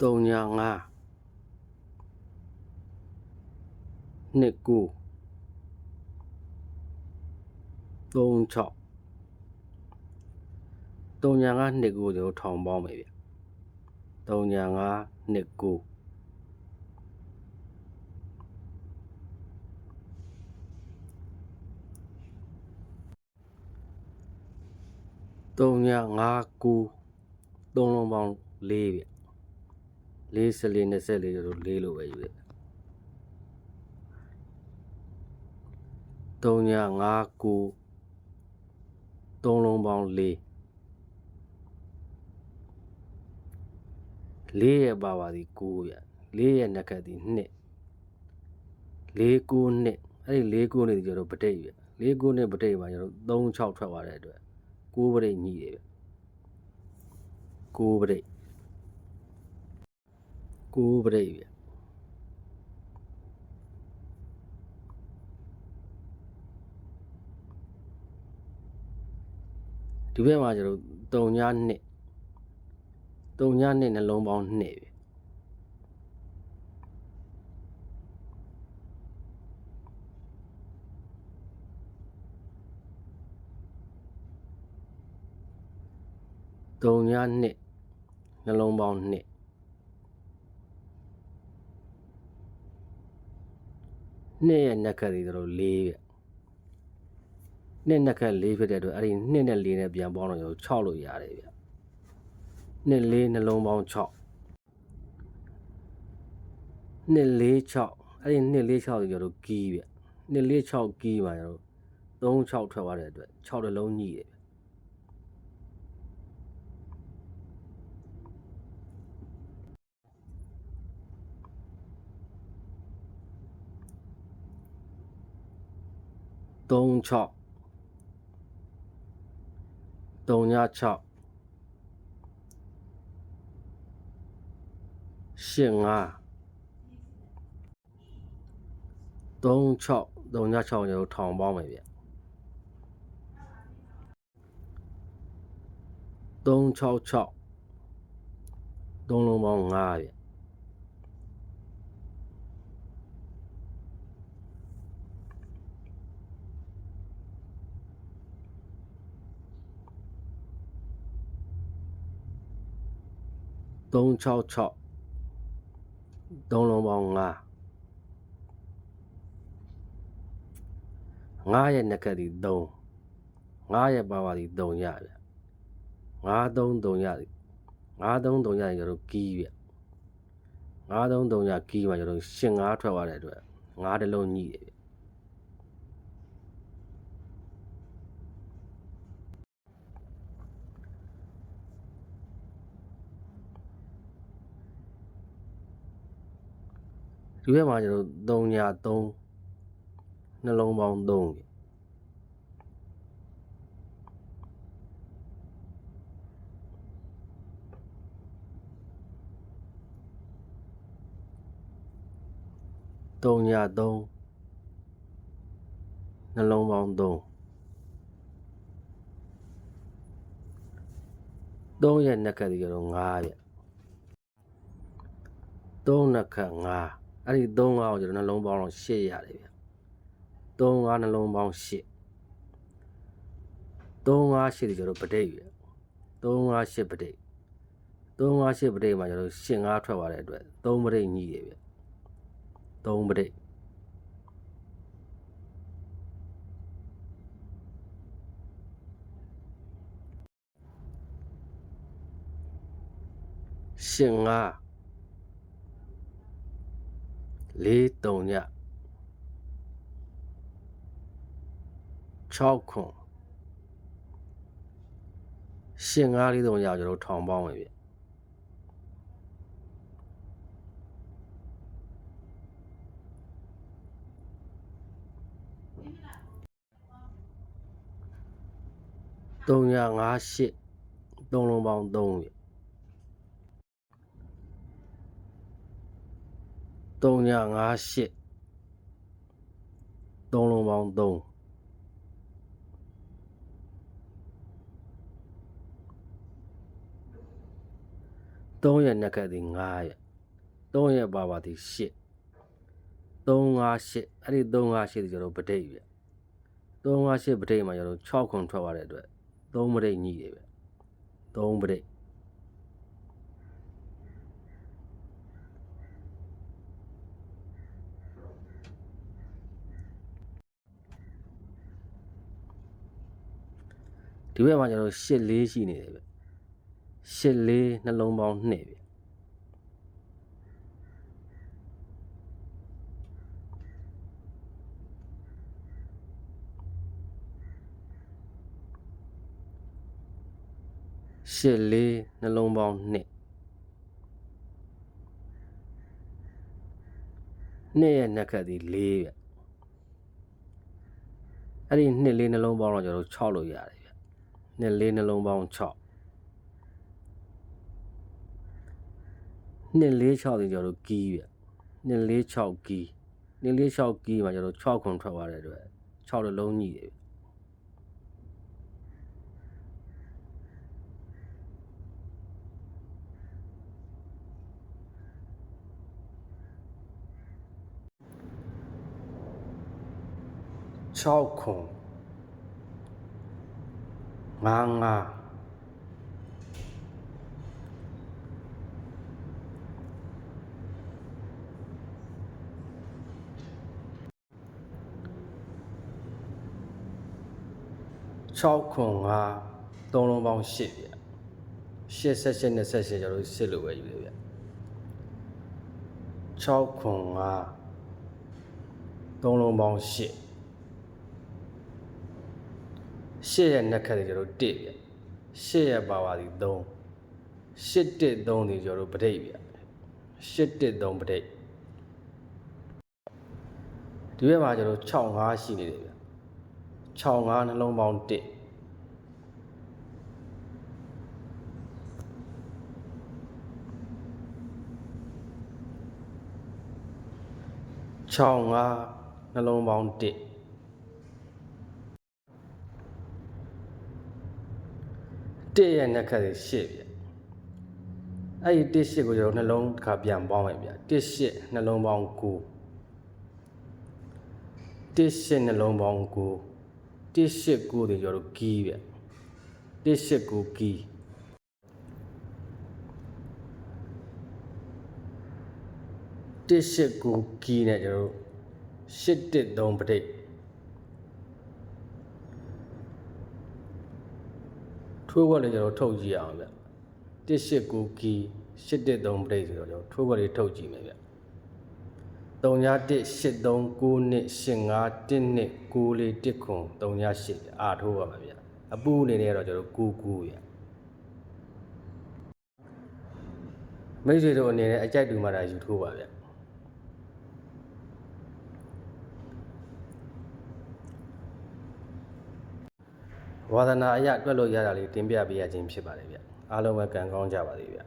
3ညာ5နှစ်9 3 6 3ညာ5နှစ်9ကျွန်တော်ထောင်ပေါင်းမယ်ဗျ3ညာ5နှစ်9 3ည5 9 3လုံးပေါင်း4ဗျ 4 14 24ကျွန်တော်4လို့ပဲယူတယ်3ည5 9 3လုံးပေါင်း4 4ရဲ့ပါပါသည်9ဗျ4ရဲ့နှက်ခတ်သည်2 4 9နှစ်အဲ့ဒီ4 9နှစ်ကျွန်တော်ပဋိဗျ4 9နှစ်ပဋိမှာကျွန်တော်3 6ထွက်သွားတဲ့အတွက်9ပဋိညှိတယ်ဗျ9ပဋိ 9ပဋိဗျဒီဘက်မှာကျွန်တော်3ညနှစ်3ညနှစ်နှလုံးပေါင်း2ဗျ3ညနှစ်နှလုံးပေါင်း2 နှစ်ရဲ့နှက်ခတ်တွေတို့4ဗျနှစ်နှက်ခတ်4ဖြစ်တဲ့အတွက်အဲ့ဒီနှစ်နဲ့4နဲ့ပြန်ပေါင်းတော့ကျွန်တော်6လို့ရတယ်ဗျနှစ်4နှလုံးပေါင်း6နှစ်4 6အဲ့ဒီနှစ်4 6ကိုကျွန်တော်ကီးဗျနှစ်4 6ကီးမှာကျွန်တော်3 6ထွက်သွားတဲ့အတွက်6တလုံးညှိတယ် ဗျ3 6 3ည6 8 5 3 6 3ည6ကျွန်တော်ထောင်ပေါင်းမယ်ဗျ3 6 6 3လုံးပေါင်း5ဗျ3 6 6 3လုံးပေါင်း5 9ရဲ့နှက်ကတ်ဒီ3 9ရဲ့ပါပါဒီ3ရဗျ9 3 3ရဒီ9 3 3ရရင်ကျွန်တော်ကီးဗျ9 3 3ရကီးမှာကျွန်တော်ရှင်9ထွက်သွားတဲ့အတွက်9တလုံးညှိတယ်ဗျ ဒီဘက်မှာကျွန်တော်3ည3နှလုံးပေါင်း3ဗျ3ည3နှလုံးပေါင်း3 3ရဲ့နှက်ကတ်ဒီကျွန်တော်9ဗျ3နှက်ကတ်9 အဲ့ဒီ3 5ကိုကျွန်တော်နှလုံးပေါင်းတော့8ရတယ်ဗျ3 5နှလုံးပေါင်း8 3 5 8ဒီကျွန်တော်ပဋိဗျ3 5 8ပဋိ3 5 8ပဋိမှာကျွန်တော်8 5ထွက်သွားတဲ့အတွက်3ပဋိညှိတယ်ဗျ3ပဋိရှင်ငါလေးတုံည6ခွန်ရှင်ငါ လေးတုံညကျွန်တော်ထောင်ပေါင်းမယ်ဗျတုံည5 8သုံးလုံးပေါင်း 3ဗျ3ည5 8 3လုံးပေါင်း3 3 3ရက်နှစ်ခက်သည်9ရက်3ရက်ပါပါသည်8 358အဲ့ဒီ358ဒီကျွန်တော်ပဋိဗျ358ပဋိမှာကျွန်တော်6ခွန်ထွက်သွားတဲ့အတွက်3ပဋိညှိတယ်ဗျ3ပဋိ ဒီဘက်မှာကျွန်တော်8လေးရှိနေတယ်ဗျ8လေးနှလုံးပေါင်း2ဗျရှစ်လေးနှလုံးပေါင်းနှစ်နှစ်ရဲ့နှက်ခတ်ဒီ၄ဗျအဲ့ဒီနှစ်လေးနှလုံးပေါင်းတော့ကျွန်တော်6လို့ရတယ်ဗျ နှစ်လေးနှလုံးပေါင်း6နှစ်လေး6ဒီကျွန်တော်ကီးဗျနှစ်လေး6ကီးနှစ်လေး6ကီးမှာကျွန်တော်6ခွန်ထွက်သွားတဲ့အတွက်6လုံးလုံးညှိတယ်ဗျ6ခွန် 5 56ခွန်5 3လုံးပေါင်း8ပြ8 7 8 28ကျွန်တော်တို့8လို့ပဲယူတယ်ဗျ6ခွန်5 3လုံးပေါင်း8 ရှစ်ရဲ့နှက်ခတ်တွေကျွန်တော်တစ်ပြရှစ်ရဲ့ပါပါသည်3ရှစ်တစ်3ဒီကျွန်တော်တို့ပဋိပြရှစ်တစ်3ပဋိဒီဘက်မှာကျွန်တော်6 5ရှိနေတယ်ဗျ6 5နှလုံးပေါင်း1 6 5နှလုံးပေါင်း1 တစ်ရဲ့နှက်ခတ်တွေရှစ်ပြအဲ့ဒီတစ်ရှစ်ကိုကျွန်တော်နှလုံးတစ်ခါပြန်ပေါင်းလိုက်ဗျတစ်ရှစ်နှလုံးပေါင်း9တစ်ရှစ်နှလုံးပေါင်း9တစ်ရှစ်9တွေကျွန်တော်ကီးဗျတစ်ရှစ်9ကီးတစ်ရှစ်9ကီးနဲ့ကျွန်တော်ရှစ်တစ်3ပဋိတ် ထိုးဘက်လေးကျွန်တော်ထုတ်ကြည့်အောင်ဗျ189ကီ813ပရိတ်ဆိုတော့ကျွန်တော်ထိုးဘက်လေးထုတ်ကြည့်မယ်ဗျ39183985129441ခွန်38အာထိုးပါမယ်ဗျအပူအနေနဲ့ကတော့ကျွန်တော်99ဗျမိတ်ဆွေတို့အနေနဲ့အကြိုက်တူမှတာယူထိုးပါဗျ ဝါသနာအရတွက်လို့ရတာလေးတင်ပြပေးရခြင်းဖြစ်ပါတယ်ဗျအားလုံးပဲကံကောင်းကြပါစေဗျ